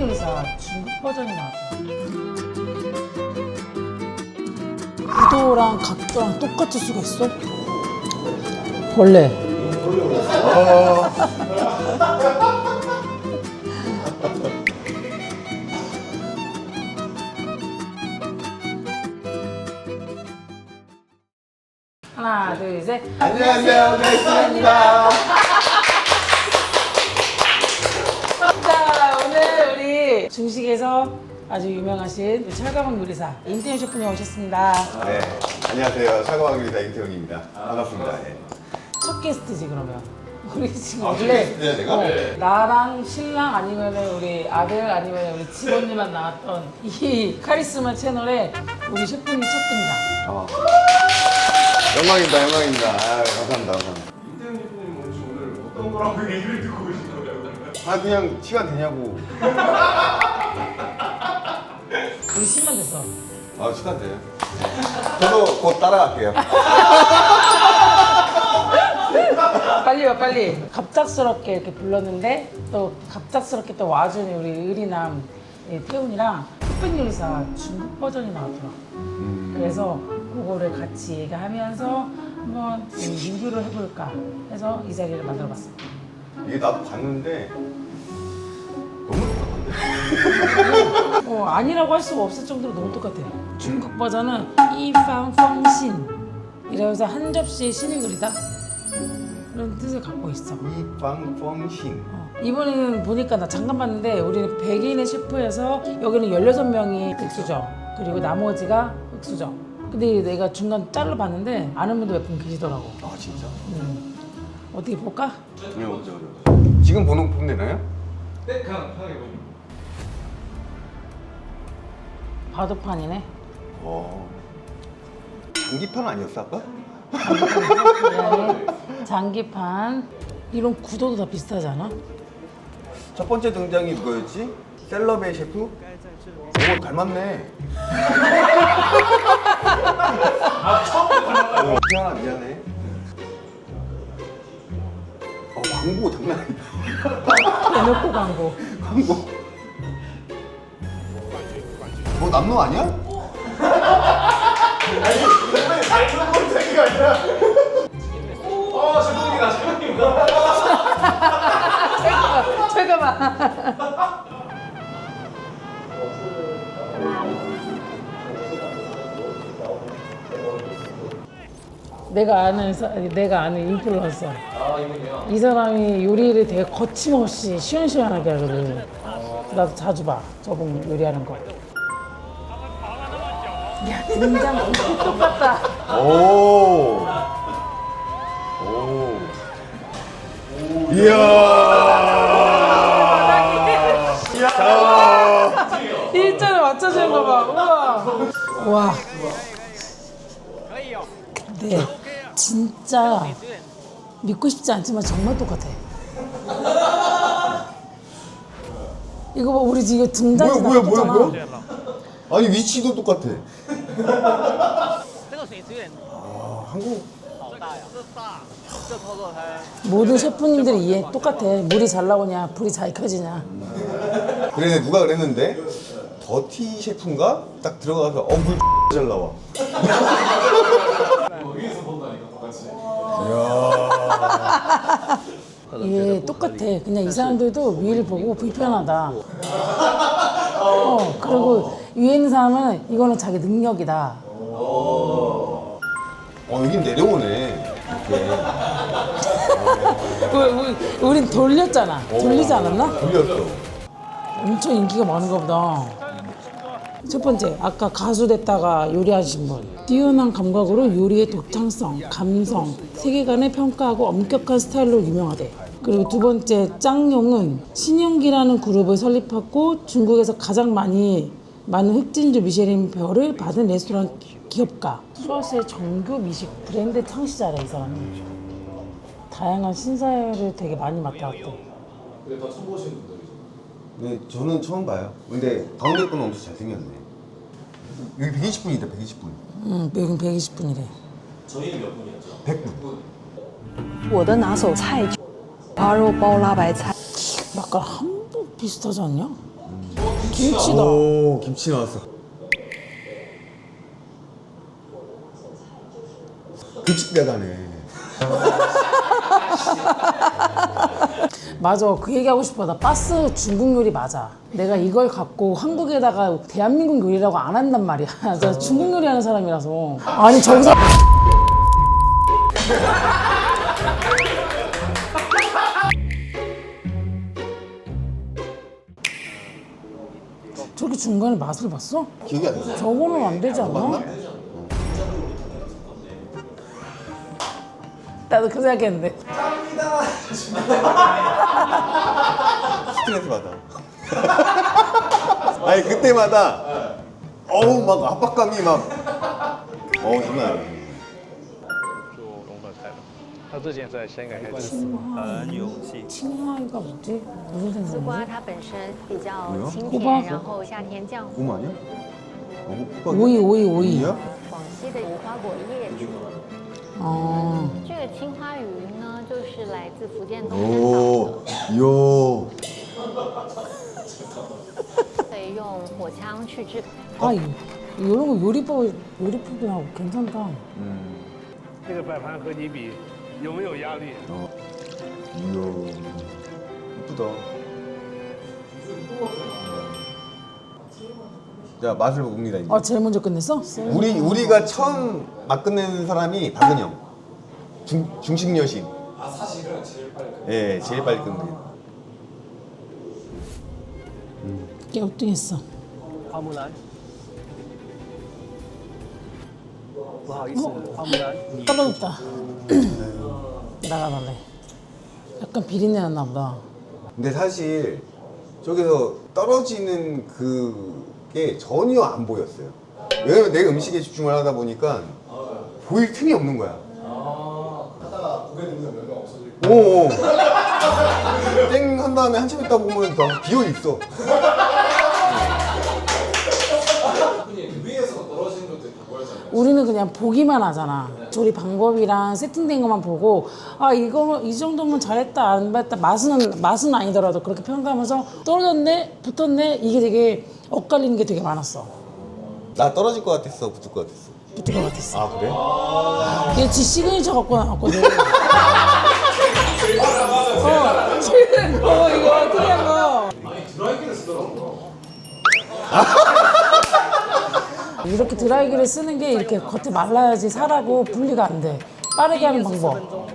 요리사 중국 버전이 나왔대요. 구도랑 각도랑 똑같을 수가 있어? 원래 하나 둘 셋 안녕하세요, 베이스입니다. 중식에서 아주 유명하신 철가방 요리사 임태현 셰프님 오셨습니다 네, 안녕하세요. 사과왕입니다. 임태훈입니다. 반갑습니다. 예. 첫 게스트지 그러면 우리 지금 아, 첫 원래 게스트야, 내가? 어, 나랑 신랑 아니면 우리 아들 아니면 우리 직원들만 나왔던 이 카리스마 채널에 우리 셰프님 첫 등장 어. 영광입니다, 영광입니다. 아유, 감사합니다, 감사합니다. 임태훈 대표님 오늘 어떤 거라고 얘기를 듣고 오신 거예요? 아, 그냥 시간 되냐고. 우리 10만 됐어. 아, 시간 돼요. 저도 곧 따라갈게요. 빨리 와 빨리. 갑작스럽게 이렇게 불렀는데 또 갑작스럽게 또 와준 우리 의리남 예, 태훈이랑 흑백 요리사 중국 버전이 나왔더라. 그래서 그거를 같이 얘기하면서 한번 음, 리뷰를 해볼까 해서 이 자리를 만들어봤어 이게 나도 봤는데 어, 아니라고 할 수가 없을 정도로 너무 똑같아 중국 버전은 이팡펑신 이래서 한 접시에 신을 그리다 그런 뜻을 갖고 있어 이빵펑신. 어, 이번에는 보니까 나 잠깐 봤는데 우리는 100인의 셰프여서 여기는 16명이 흑수저 그리고 나머지가 흑수저 근데 내가 중간 짤로 봤는데 아는 분도 몇 분 계시더라고 아, 진짜? 음. 어떻게 볼까? 네, 어쩌, 어쩌. 지금 보는 품 되나요? 네, 그냥 편하게 보시면 바둑판이네 어. 장기판 아니었어, 아까? 그다음에 장기판 이런 구도도 다 비슷하지 않아? 첫 번째 등장이 누구였지? 셀럽의 셰프? 오 닮았네. 아 처음에 닮았다고? 미안하 미안해. 어 광고 장난 아니다. 대놓고 광고 광고. 뭐 남노 아니야? 어, 제동이다, 제동이다. 잠깐만 잠깐만 내가 아는 사- 내가 아는 인플루언서 아, 이분이요? 이 사람이 요리를 되게 거침없이 시원시원하게 하거든 나도 자주 봐 저분 요리하는 거 야, 등장 엄청 똑같다. 오. 오. 이야. 자. 일자를 맞춰주는 거 봐. 우와. 와. 근데 진짜 믿고 싶지 않지만 정말 똑같아. 이거 봐, 우리 지금 뭐야 등단지 뭐야 뭐야 나왔잖아. 뭐야? 아니 위치도 똑같아. 这个水资源 아, 한국 好大呀！这大，这操作台 모든 셰프님들이 이해 똑같아. 물이 잘 나오냐, 불이 잘 켜지냐. 그래 누가 그랬는데 더티 셰프인가 딱 들어가서 어물 잘 나와. 어, 위에서 본다니까, 똑같이. 이게 똑같아. 그냥 이 사람들도 위를 보고 불편하다. 어, 그리고 위에 있는 사람은 이거는 자기 능력이다. 어 여긴 내려오네. 이렇게 우리, 우리, 우린 돌렸잖아. 돌리지 않았나? 돌렸어. 엄청 인기가 많은가 보다. 첫 번째, 아까 가수 됐다가 요리하신 분. 뛰어난 감각으로 요리의 독창성, 감성, 세계관을 평가하고 엄격한 스타일로 유명하대. 그리고 두 번째, 짱용은 신영기라는 그룹을 설립하고 중국에서 가장 많이 많은 흑진주 미쉐린 별을 받은 레스토랑 기업가. 수아스의 정규 미식 브랜드 창시자래, 이 사람이. 다양한 신사를 되게 많이 맡아왔대. 다 처음 보신 분들이죠. 네, 저는 처음 봐요. 근데 가운데 분은 엄청 잘생겼네. 여기 120분이다, 120분. 응, 여긴 120분이래. 저희는 몇 분이었죠? 100분. 我的拿手菜，花肉包辣白菜。 약간 한복 비슷하지 않냐? 김치다. 오 김치 나왔어. 급식배가네. 맞아. 그 얘기하고 싶어. 나 바스 중국 요리 맞아. 내가 이걸 갖고 한국에다가 대한민국 요리라고 안 한단 말이야. 나 중국 요리 하는 사람이라서. 아니, 저기서. 저렇게 중간에 맛을 봤어? 기억이 안 나. 저거는 안 되지 않나? 나도 그 생각했는데. 스트레스 받아. 아니 그때마다 어우 막 압박감이 막 어우 장난 아니야. 做龙粉菜的，他之前在香港开始。很有气。 칭화이가 뭐지? 무슨丝瓜 생선이지? 它本身比较 뭐야? 清 호박 甜，然后夏天降 고마 아니야? 어, 호박이야? 오이 오이 오이. 오이야? 广西的无花果叶子。 어. 这个青花鱼呢， 就是来自福建东山岛 오, 이야. 的，可以用火枪去制。 아 이- 이런 거 요리법 요리법이 나고 괜찮다. 这个摆盘和你比，有没有压力？ 어. 이야. 이쁘다. 자 맛을 봅니다 이제. 아 제일 먼저 끝냈어? 우리 우리가 처음 맛 끝내는 사람이 박은영. 중 중식 여신. 아 사실은 제일 빨리 끊. 예, 제일 아. 빨리 끊는 게. 음. 게 어떻게 했어? 화물알. 뭐? 떨어졌다. 나가달래. 약간 비린내 났나 보다. 근데 사실 저기서 떨어지는 그게 전혀 안 보였어요. 왜냐면 내 음식에 집중을 하다 보니까 보일 틈이 없는 거야. 아, 하다가 고개 들면 오. 땡 한 다음에 한참 있다 보면 다 비어 있어. 우리는 그냥 보기만 하잖아. 조리 방법이랑 세팅된 것만 보고 아 이거 이 정도면 잘했다 안 잘했다 맛은 맛은 아니더라도 그렇게 평가하면서 떨어졌네 붙었네 이게 되게 엇갈리는 게 되게 많았어. 나 떨어질 것 같았어, 붙을 것 같았어. 붙을 것 같았어. 아 그래? 얘지 시그니처 갖고 나왔거든. 어, 지금 어 이거 특이한 거. 이렇게 드라이기를 쓰는 게 이렇게 겉에 말라야지 살하고 분리가 안 돼. 빠르게 하는 방법.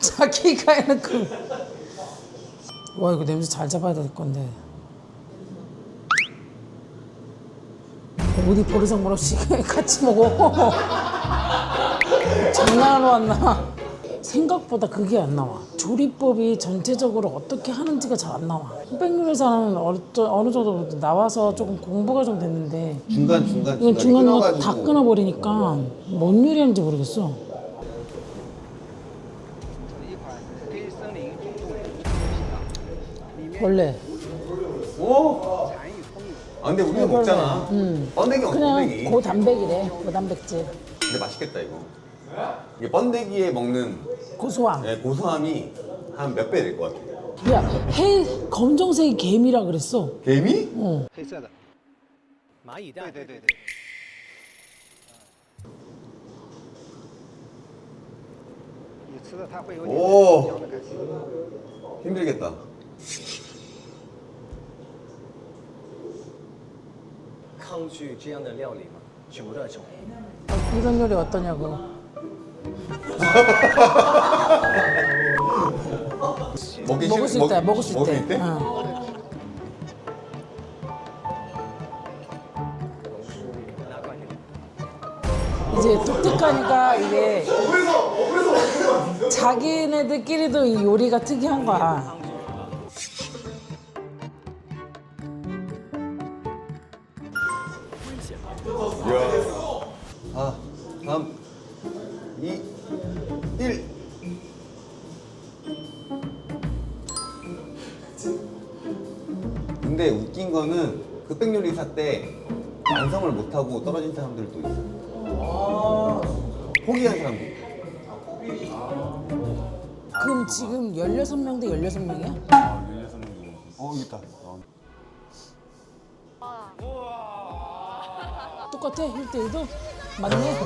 자기가 해놓고. 와 이거 냄새 잘 잡아야 될 건데. 어디 버르장 버릇씩 같이 먹어. 장난하러 왔나? 생각보다 그게 안 나와. 조리법이 전체적으로 어떻게 하는지가 잘 안 나와. 흑백요리사는 어느 정도 나와서 조금 공부가 좀 됐는데 중간 중간 이건 중간 뭐 중간 다 끊어버리니까 뭔 요리하는지 모르겠어. 원래 오 禅意丰盈。 아 근데 우리가 먹잖아. 번데기 없어, 그냥 번데기. 고단백이래. 고단백질. 근데 맛있겠다 이거. 이게 번데기에 먹는 고소함. 예, 고소함이 한 몇 배 될 것 같아. 야, 해 검정색이 개미라 그랬어. 개미? 黑色的蚂蚁蛋，对对对对。你吃了它会有点 오 焦的感觉。 힘들겠다. 抗拒这样的料理吗？九热种。 어, 이런 요리 어떠냐고. 먹기 먹을 싫- 수 있다. 먹을 수 먹을 있대. 수 있대? 응. 이제 독특하니까 이게 자기네들끼리도 이 요리가 특이한 거야. 이야. 1 근데 웃긴 거는 흑백요리사 때 완성을 못하고 떨어진 사람들도 있어. 포기한 사람들. 그럼 지금 16명 대 16명이야? 아, 16명 중에. 어, 여기 있다. 어. 똑같아? 1대1도? 맞네?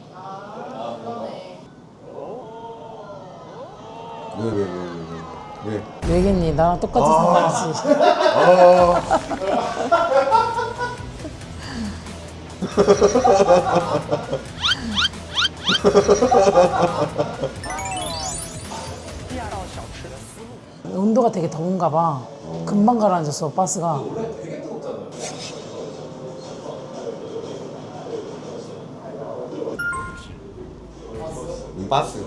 왜, 왜, 왜, 왜, 왜? 왜? 왜겠니? 나랑 똑같은 상황이지. 온도가 되게 더운가 봐. 금방 가라앉았어, 바스가. 음, 바스.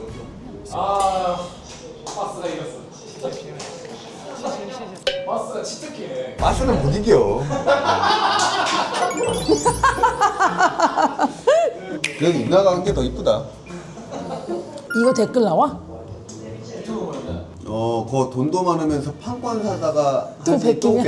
바스는 못 이겨. 그래도 누나가 한 게 더 이쁘다. 이거 댓글 나와? 어, 그 돈도 많으면서 판권 사다가 또 하지 또?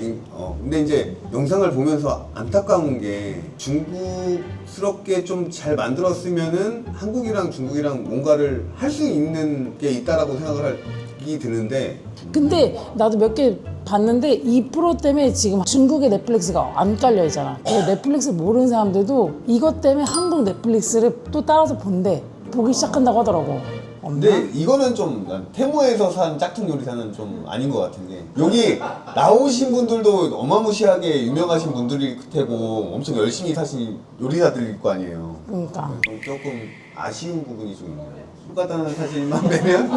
이- 어, 근데 이제 영상을 보면서 안타까운 게 중국스럽게 좀 잘 만들었으면은 한국이랑 중국이랑 뭔가를 할 수 있는 게 있다라고 생각을 하기 드는데 근데 나도 몇 개 봤는데 이 프로 때문에 지금 중국의 넷플릭스가 안 깔려 있잖아. 그래서 넷플릭스 모르는 사람들도 이것 때문에 한국 넷플릭스를 또 따라서 본대. 보기 시작한다고 하더라고. 없나? 근데 이거는 좀난 테무에서 산 짝퉁 요리사는 좀 아닌 것 같은 게 여기 나오신 분들도 어마무시하게 유명하신 분들일 테고 엄청 열심히 사신 요리사들일 거 아니에요. 그러니까. 조금 아쉬운 부분이 좀 있네요. 휴가다는 사실만 내면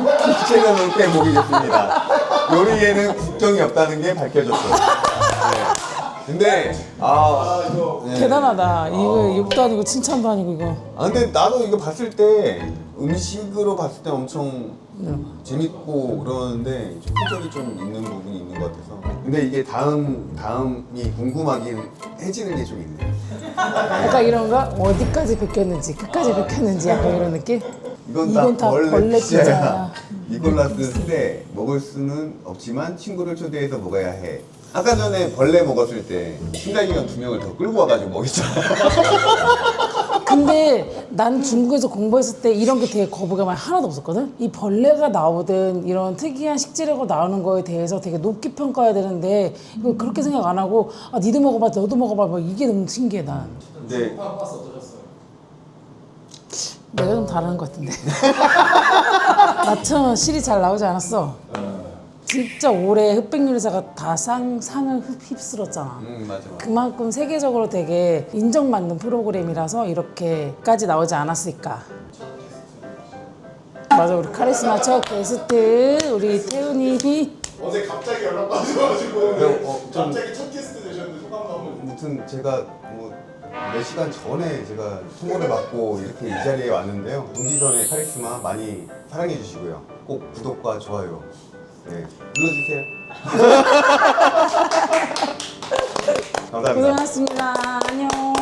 체감은 빼먹이겠습니다. 요리에는 국정이 없다는 게 밝혀졌어요. 네. 근데 아 네. 대단하다. 이거 욕도 아니고 칭찬도 아니고 이거. 아 근데 나도 이거 봤을 때 음식으로 봤을 때 엄청 재밌고 그러는데 좀 표절이 좀 있는 부분이 있는 것 같아서 근데 이게 다음 다음이 궁금하긴 해지는 게 좀 있네. 약간 이런 거 어디까지 베꼈는지 끝까지 베꼈는지 약간 이런 느낌? 이건 다 이건 다 벌레, 피자야. 니콜라스 스데 먹을 수는 없지만 친구를 초대해서 먹어야 해. 아까 전에 벌레 먹었을 때 신다기가 두 명을 더 끌고 와가지고 먹였잖아. 근데 난 중국에서 공부했을 때 이런 게 되게 거부감이 하나도 없었거든? 이 벌레가 나오든 이런 특이한 식재료가 나오는 거에 대해서 되게 높게 평가해야 되는데 이거 그렇게 생각 안 하고 아 니도 먹어봐 너도 먹어봐 뭐 이게 너무 신기해 난. 근데 내가 좀 다른 것 같은데. 나처럼 실이 잘 나오지 않았어 진짜 올해 흑백 요리사가 다 상, 상을 흡- 휩쓸었잖아 음 맞아. 맞아. 그만큼 세계적으로 되게 인정받는 프로그램이라서 이렇게까지 나오지 않았을까. 맞아, 우리 카리스마 첫 게스트 우리 태훈이 어제 갑자기 연락 받아가지고 어, 좀- 갑자기 첫 게스트 되셨는데 소감 한번 아무튼 제가 뭐 몇 시간 전에 제가 통보를 받고 이렇게 이 자리에 왔는데요. 동지전의 카리스마 많이 사랑해 주시고요. 꼭 구독과 좋아요 네, 눌러주세요. 감사합니다. 고생하셨습니다. 안녕.